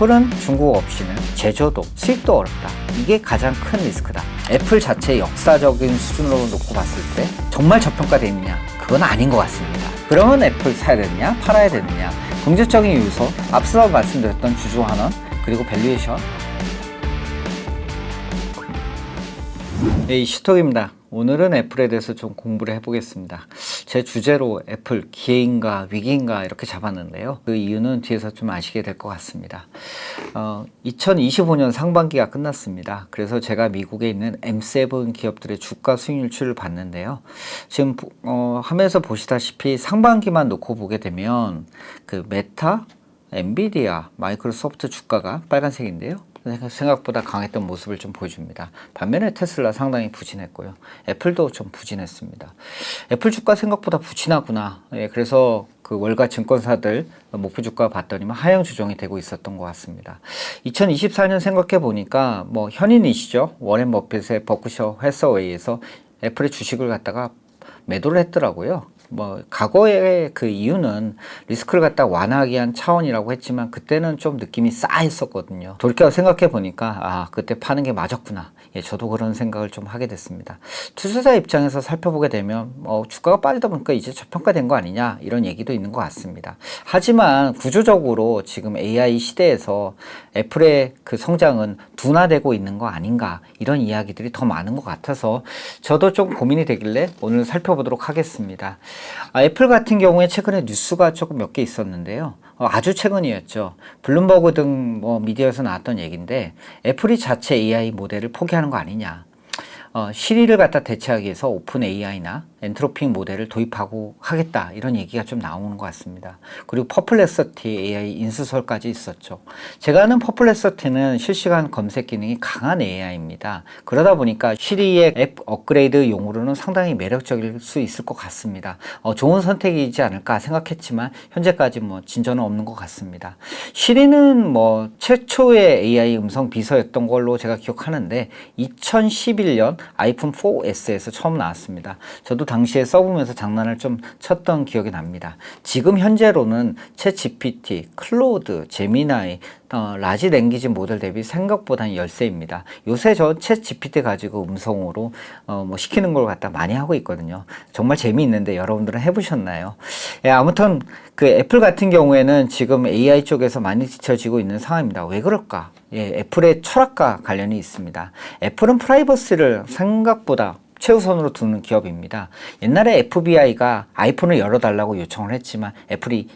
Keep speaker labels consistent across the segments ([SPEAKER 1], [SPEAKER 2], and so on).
[SPEAKER 1] 애플은 중국 없이는 제조도, 수입도 어렵다. 이게 가장 큰 리스크다. 애플 자체 역사적인 수준으로 놓고 봤을 때 정말 저평가돼 있느냐? 그건 아닌 것 같습니다. 그러면 애플 사야 되느냐? 팔아야 되느냐? 긍정적인 요소, 앞서 말씀드렸던 주주 환원, 그리고 밸류에이션. 네, 이슈톡입니다. 오늘은 애플에 대해서 좀 공부를 해보겠습니다. 제 주제로 애플 기회인가 위기인가 이렇게 잡았는데요. 그 이유는 뒤에서 좀 아시게 될 것 같습니다. 어, 2025년 상반기가 끝났습니다. 그래서 제가 미국에 있는 M7 기업들의 주가 수익률치를 봤는데요. 지금 어, 하면서 보시다시피 상반기만 놓고 보게 되면 그 메타, 엔비디아, 마이크로소프트 주가가 빨간색인데요. 생각보다 강했던 모습을 좀 보여줍니다. 반면에 테슬라 상당히 부진했고요. 애플도 좀 부진했습니다. 애플 주가 생각보다 부진하구나. 예, 그래서 그 월가 증권사들 목표 주가 봤더니만 하향 조정이 되고 있었던 것 같습니다. 2024년 생각해 보니까 뭐 현인이시죠. 워렌 버핏의 버크셔 회사웨이에서 애플의 주식을 갖다가 매도를 했더라고요. 뭐 과거의 그 이유는 리스크를 갖다 완화하기 위한 차원이라고 했지만 그때는 좀 느낌이 싸했었거든요. 돌이켜 생각해 보니까 아 그때 파는 게 맞았구나. 예, 저도 그런 생각을 좀 하게 됐습니다. 투자자 입장에서 살펴보게 되면 어, 주가가 빠지다 보니까 이제 저평가된 거 아니냐 이런 얘기도 있는 것 같습니다. 하지만 구조적으로 지금 AI 시대에서 애플의 그 성장은 둔화되고 있는 거 아닌가 이런 이야기들이 더 많은 것 같아서 저도 좀 고민이 되길래 오늘 살펴보도록 하겠습니다. 아, 애플 같은 경우에 최근에 뉴스가 조금 몇 개 있었는데요. 어, 아주 최근이었죠. 블룸버그 등 뭐 미디어에서 나왔던 얘기인데 애플이 자체 AI 모델을 포기하는 거 아니냐. 어, 시리를 갖다 대체하기 위해서 오픈 AI나 엔트로핑 모델을 도입하고 하겠다 이런 얘기가 좀 나오는 것 같습니다. 그리고 퍼플렉서티 AI 인수설까지 있었죠. 제가 아는 퍼플렉서티는 실시간 검색 기능이 강한 AI입니다. 그러다 보니까 시리의 앱 업그레이드 용으로는 상당히 매력적일 수 있을 것 같습니다. 어, 좋은 선택이지 않을까 생각했지만 현재까지 뭐 진전은 없는 것 같습니다. 시리는 뭐 최초의 AI 음성 비서였던 걸로 제가 기억하는데 2011년 아이폰 4S에서 처음 나왔습니다. 저도 당시에 써보면서 장난을 좀 쳤던 기억이 납니다. 지금 현재로는 챗 GPT, 클로드, 제미나이, 어, 라지 랭귀지 모델 대비 생각보다는 열세입니다. 요새 저 챗 GPT 가지고 음성으로 어, 뭐 시키는 걸 갖다 많이 하고 있거든요. 정말 재미있는데 여러분들은 해보셨나요? 예, 아무튼 그 애플 같은 경우에는 지금 AI 쪽에서 많이 뒤처지고 있는 상황입니다. 왜 그럴까? 예, 애플의 철학과 관련이 있습니다. 애플은 프라이버시를 생각보다 최우선으로 두는 기업입니다. 옛날에 FBI가 아이폰을 열어달라고 요청을 했지만 애플이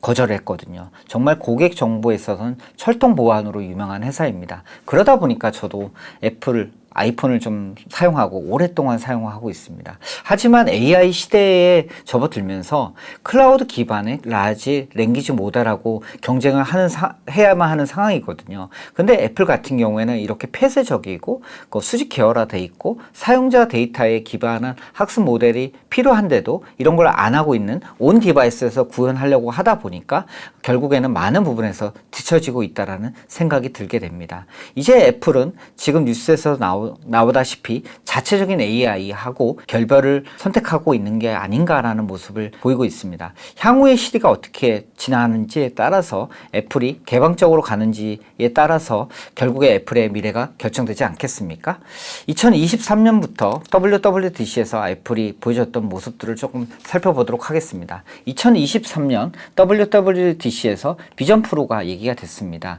[SPEAKER 1] 거절했거든요. 정말 고객 정보에 있어서는 철통 보안으로 유명한 회사입니다. 그러다 보니까 저도 애플 아이폰을 좀 사용하고 오랫동안 사용하고 있습니다. 하지만 AI 시대에 접어들면서 클라우드 기반의 라지 랭귀지 모델하고 경쟁을 하는 사, 해야만 하는 상황이거든요. 근데 애플 같은 경우에는 이렇게 폐쇄적이고 그 수직 계열화돼 있고 사용자 데이터에 기반한 학습 모델이 필요한데도 이런 걸 안 하고 있는 온 디바이스에서 구현하려고 하다 보니까 결국에는 많은 부분에서 뒤처지고 있다라는 생각이 들게 됩니다. 이제 애플은 지금 뉴스에서 나오, 나오다시피 자체적인 AI하고 결별을 선택하고 있는 게 아닌가라는 모습을 보이고 있습니다. 향후의 시대가 어떻게 지나는지에 따라서 애플이 개방적으로 가는지에 따라서 결국에 애플의 미래가 결정되지 않겠습니까? 2023년부터 WWDC에서 애플이 보여줬던 모습들을 조금 살펴보도록 하겠습니다. 2023년 WWDC 에서 비전 프로가 얘기가 됐습니다.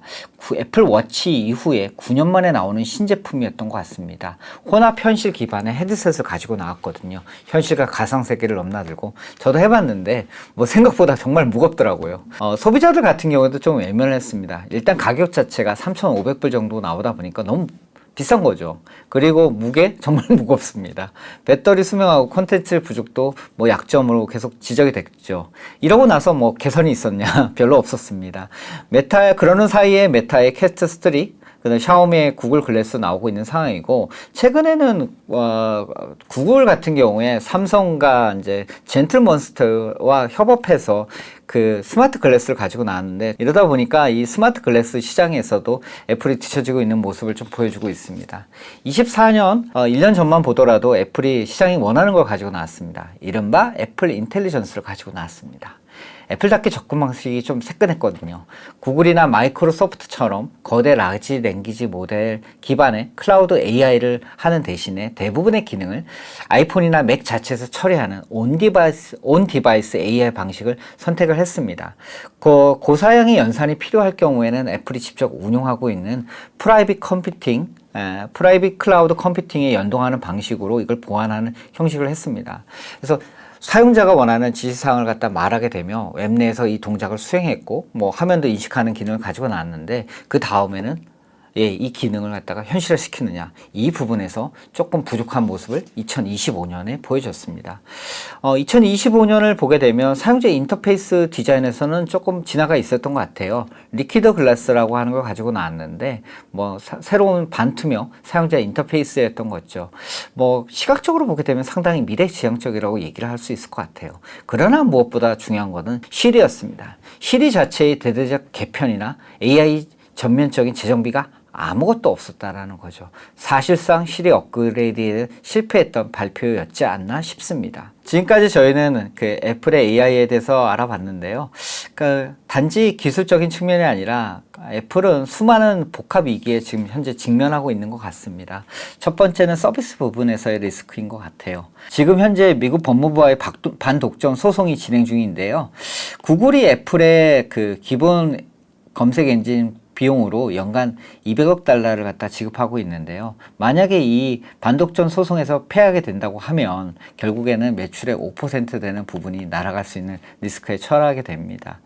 [SPEAKER 1] 애플 워치 이후에 9년 만에 나오는 신제품이었던 것 같습니다. 혼합 현실 기반의 헤드셋을 가지고 나왔거든요. 현실과 가상 세계를 넘나들고 저도 해봤는데 뭐 생각보다 정말 무겁더라고요. 어, 소비자들 같은 경우에도 좀 외면했습니다. 일단 가격 자체가 3,500불 정도 나오다 보니까 너무 비싼 거죠. 그리고 무게 정말 무겁습니다. 배터리 수명하고 콘텐츠 부족도 뭐 약점으로 계속 지적이 됐죠. 이러고 나서 뭐 개선이 있었냐? 별로 없었습니다. 메타 그러는 사이에 메타의 캐스트 스트리 그다음 샤오미의 구글 글래스 나오고 있는 상황이고 최근에는 어, 구글 같은 경우에 삼성과 이제 젠틀몬스터와 협업해서 그 스마트 글래스를 가지고 나왔는데 이러다 보니까 이 스마트 글래스 시장에서도 애플이 뒤처지고 있는 모습을 좀 보여주고 있습니다. 24년 어, 1년 전만 보더라도 애플이 시장이 원하는 걸 가지고 나왔습니다. 이른바 애플 인텔리전스를 가지고 나왔습니다. 애플답게 접근 방식이 좀 새끈했거든요. 구글이나 마이크로소프트처럼 거대 라지 랭귀지 모델 기반의 클라우드 AI를 하는 대신에 대부분의 기능을 아이폰이나 맥 자체에서 처리하는 온 디바이스, 온 디바이스 AI 방식을 선택을 했습니다. 그 고사양의 연산이 필요할 경우에는 애플이 직접 운용하고 있는 프라이빗 컴퓨팅 에, 프라이빗 클라우드 컴퓨팅에 연동하는 방식으로 이걸 보완하는 형식을 했습니다. 그래서 사용자가 원하는 지시사항을 갖다 말하게 되면 웹 내에서 이 동작을 수행했고 뭐 화면도 인식하는 기능을 가지고 나왔는데 그 다음에는 예, 이 기능을 갖다가 현실화시키느냐 이 부분에서 조금 부족한 모습을 2025년에 보여줬습니다. 어, 2025년을 보게 되면 사용자 인터페이스 디자인에서는 조금 진화가 있었던 것 같아요. 리퀴드 글라스라고 하는 걸 가지고 나왔는데 뭐 사- 새로운 반투명 사용자 인터페이스였던 거죠. 뭐 시각적으로 보게 되면 상당히 미래지향적이라고 얘기를 할 수 있을 것 같아요. 그러나 무엇보다 중요한 것은 실이었습니다. 실이 자체의 대대적 개편이나 AI 전면적인 재정비가 아무것도 없었다라는 거죠. 사실상 실의 업그레이드에 실패했던 발표였지 않나 싶습니다. 지금까지 저희는 그 애플의 AI에 대해서 알아봤는데요. 그러니까 단지 기술적인 측면이 아니라 애플은 수많은 복합 위기에 지금 현재 직면하고 있는 것 같습니다. 첫 번째는 서비스 부분에서의 리스크인 것 같아요. 지금 현재 미국 법무부와의 반독점 소송이 진행 중인데요. 구글이 애플의 그 기본 검색 엔진 비용으로 연간 200억 달러를 갖다 지급하고 있는데요. 만약에 이 반독점 소송에서 패하게 된다고 하면 결국에는 매출의 5% 되는 부분이 날아갈 수 있는 리스크에 처하게 됩니다.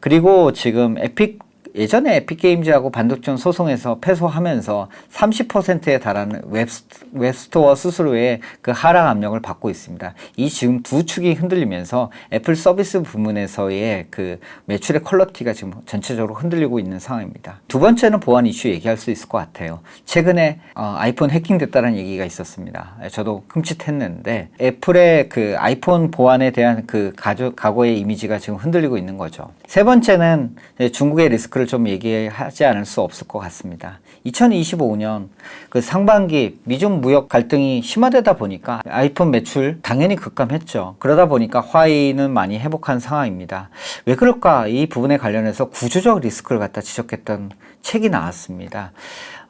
[SPEAKER 1] 그리고 지금 에픽 예전에 에픽게임즈하고 반독점 소송에서 패소하면서 30%에 달하는 웹스, 웹스토어 스스로의 그 하락 압력을 받고 있습니다. 이 지금 두 축이 흔들리면서 애플 서비스 부문에서의 그 매출의 퀄러티가 지금 전체적으로 흔들리고 있는 상황입니다. 두 번째는 보안 이슈 얘기할 수 있을 것 같아요. 최근에 어, 아이폰 해킹됐다는 얘기가 있었습니다. 저도 흠칫했는데 애플의 그 아이폰 보안에 대한 그 가조, 과거의 이미지가 지금 흔들리고 있는 거죠. 세 번째는 중국의 리스크를 좀 얘기하지 않을 수 없을 것 같습니다. 2025년 그 상반기 미중 무역 갈등이 심화되다 보니까 아이폰 매출 당연히 급감했죠. 그러다 보니까 화이는 많이 회복한 상황입니다. 왜 그럴까? 이 부분에 관련해서 구조적 리스크를 갖다 지적했던 책이 나왔습니다.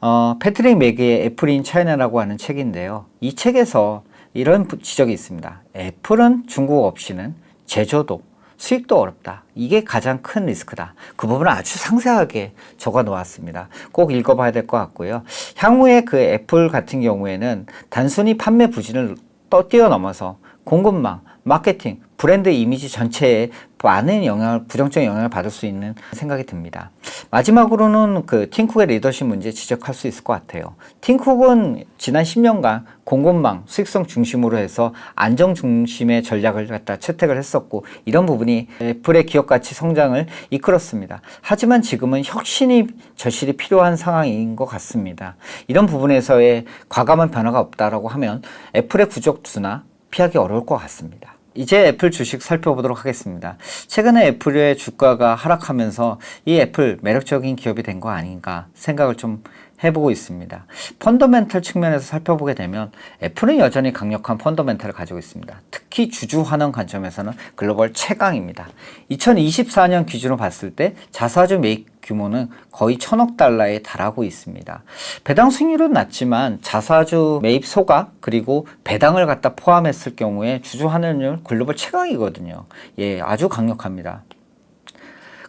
[SPEAKER 1] 어, 패트릭 맥의 애플인 차이나라고 하는 책인데요. 이 책에서 이런 부- 지적이 있습니다. 애플은 중국 없이는 제조도 수익도 어렵다. 이게 가장 큰 리스크다. 그 부분을 아주 상세하게 적어 놓았습니다. 꼭 읽어봐야 될 것 같고요. 향후에 그 애플 같은 경우에는 단순히 판매 부진을 떠 뛰어넘어서 공급망, 마케팅, 브랜드 이미지 전체에 많은 영향을, 부정적인 영향을 받을 수 있는 생각이 듭니다. 마지막으로는 그 팀쿡의 리더십 문제 지적할 수 있을 것 같아요. 팀쿡은 지난 10년간 공급망, 수익성 중심으로 해서 안정 중심의 전략을 갖다 채택을 했었고 이런 부분이 애플의 기업 가치 성장을 이끌었습니다. 하지만 지금은 혁신이 절실히 필요한 상황인 것 같습니다. 이런 부분에서의 과감한 변화가 없다라고 하면 애플의 구족투나 피하기 어려울 것 같습니다. 이제 애플 주식 살펴보도록 하겠습니다. 최근에 애플의 주가가 하락하면서 이 애플 매력적인 기업이 된 거 아닌가 생각을 좀 해보고 있습니다. 펀더멘탈 측면에서 살펴보게 되면 애플은 여전히 강력한 펀더멘탈을 가지고 있습니다. 특히 주주 환원 관점에서는 글로벌 최강입니다. 2024년 기준으로 봤을 때 자사주 매입 규모는 거의 천억 달러에 달하고 있습니다. 배당 수익률은 낮지만 자사주 매입 소각 그리고 배당을 갖다 포함했을 경우에 주주 환원율 글로벌 최강이거든요. 예, 아주 강력합니다.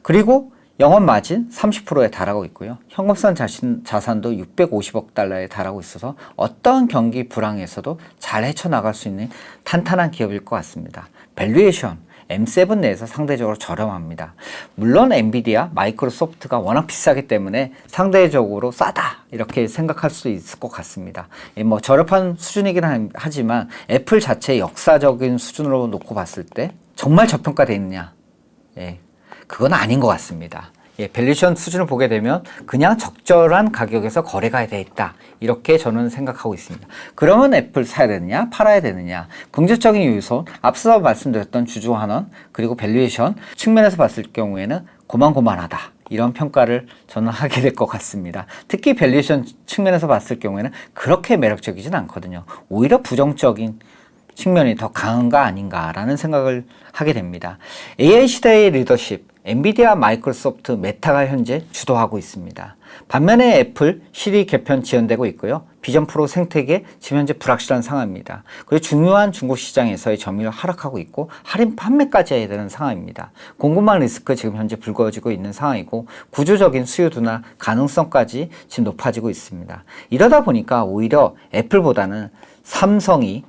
[SPEAKER 1] 그리고 영업 마진 30%에 달하고 있고요. 현금성 자신, 자산도 650억 달러에 달하고 있어서 어떤 경기 불황에서도 잘 헤쳐나갈 수 있는 탄탄한 기업일 것 같습니다. 밸류에이션 M7 내에서 상대적으로 저렴합니다. 물론 엔비디아, 마이크로소프트가 워낙 비싸기 때문에 상대적으로 싸다 이렇게 생각할 수 있을 것 같습니다. 예, 뭐 저렴한 수준이긴 하- 하지만 애플 자체 역사적인 수준으로 놓고 봤을 때 정말 저평가되어 있느냐? 예, 그건 아닌 것 같습니다. 예, 밸류션 수준을 보게 되면 그냥 적절한 가격에서 거래가 돼 있다. 이렇게 저는 생각하고 있습니다. 그러면 애플 사야 되느냐, 팔아야 되느냐. 긍정적인 요소, 앞서 말씀드렸던 주주 환원, 그리고 밸류에이션 측면에서 봤을 경우에는 고만고만하다. 이런 평가를 저는 하게 될 것 같습니다. 특히 밸류에이션 측면에서 봤을 경우에는 그렇게 매력적이진 않거든요. 오히려 부정적인 측면이 더 강한가 아닌가라는 생각을 하게 됩니다. AI 시대의 리더십, 엔비디아, 마이크로소프트, 메타가 현재 주도하고 있습니다. 반면에 애플, 시리 개편 지연되고 있고요. 비전 프로 생태계 지금 현재 불확실한 상황입니다. 그리고 중요한 중국 시장에서의 점유율 하락하고 있고 할인 판매까지 해야 되는 상황입니다. 공급망 리스크 지금 현재 불거지고 있는 상황이고 구조적인 수요 둔화 가능성까지 지금 높아지고 있습니다. 이러다 보니까 오히려 애플보다는 삼성이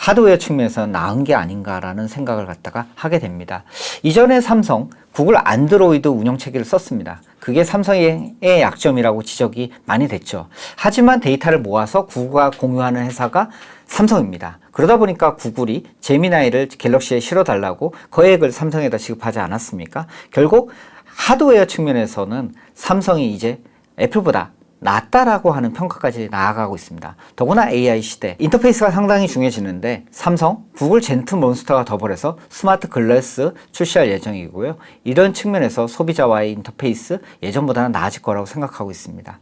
[SPEAKER 1] 하드웨어 측면에서 나은 게 아닌가라는 생각을 갖다가 하게 됩니다. 이전에 삼성 구글 안드로이드 운영 체계를 썼습니다. 그게 삼성의 약점이라고 지적이 많이 됐죠. 하지만 데이터를 모아서 구글과 공유하는 회사가 삼성입니다. 그러다 보니까 구글이 제미나이를 갤럭시에 실어달라고 거액을 삼성에다 지급하지 않았습니까? 결국 하드웨어 측면에서는 삼성이 이제 애플보다 낫다라고 하는 평가까지 나아가고 있습니다. 더구나 AI 시대 인터페이스가 상당히 중요해지는데 삼성, 구글 젠트 몬스터가 더불어서 스마트 글래스 출시할 예정이고요. 이런 측면에서 소비자와의 인터페이스 예전보다는 나아질 거라고 생각하고 있습니다.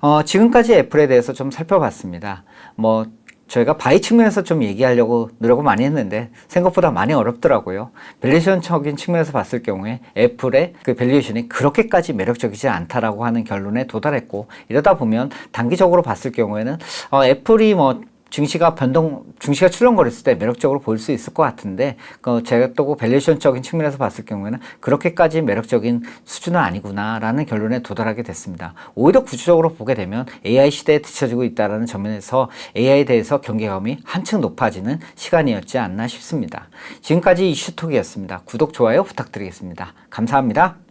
[SPEAKER 1] 어, 지금까지 애플에 대해서 좀 살펴봤습니다. 뭐 저희가 바이 측면에서 좀 얘기하려고 노력을 많이 했는데 생각보다 많이 어렵더라고요. 밸류에이션적인 측면에서 봤을 경우에 애플의 그 밸류에이션이 그렇게까지 매력적이지 않다라고 하는 결론에 도달했고 이러다 보면 단기적으로 봤을 경우에는 어, 애플이 뭐 증시가 변동, 증시가 출렁거렸을 때 매력적으로 보일 수 있을 것 같은데, 그 제가 또 밸류에이션적인 측면에서 봤을 경우에는 그렇게까지 매력적인 수준은 아니구나라는 결론에 도달하게 됐습니다. 오히려 구조적으로 보게 되면 AI 시대에 뒤처지고 있다는 점에서 AI에 대해서 경계감이 한층 높아지는 시간이었지 않나 싶습니다. 지금까지 이슈톡이었습니다. 구독, 좋아요 부탁드리겠습니다. 감사합니다.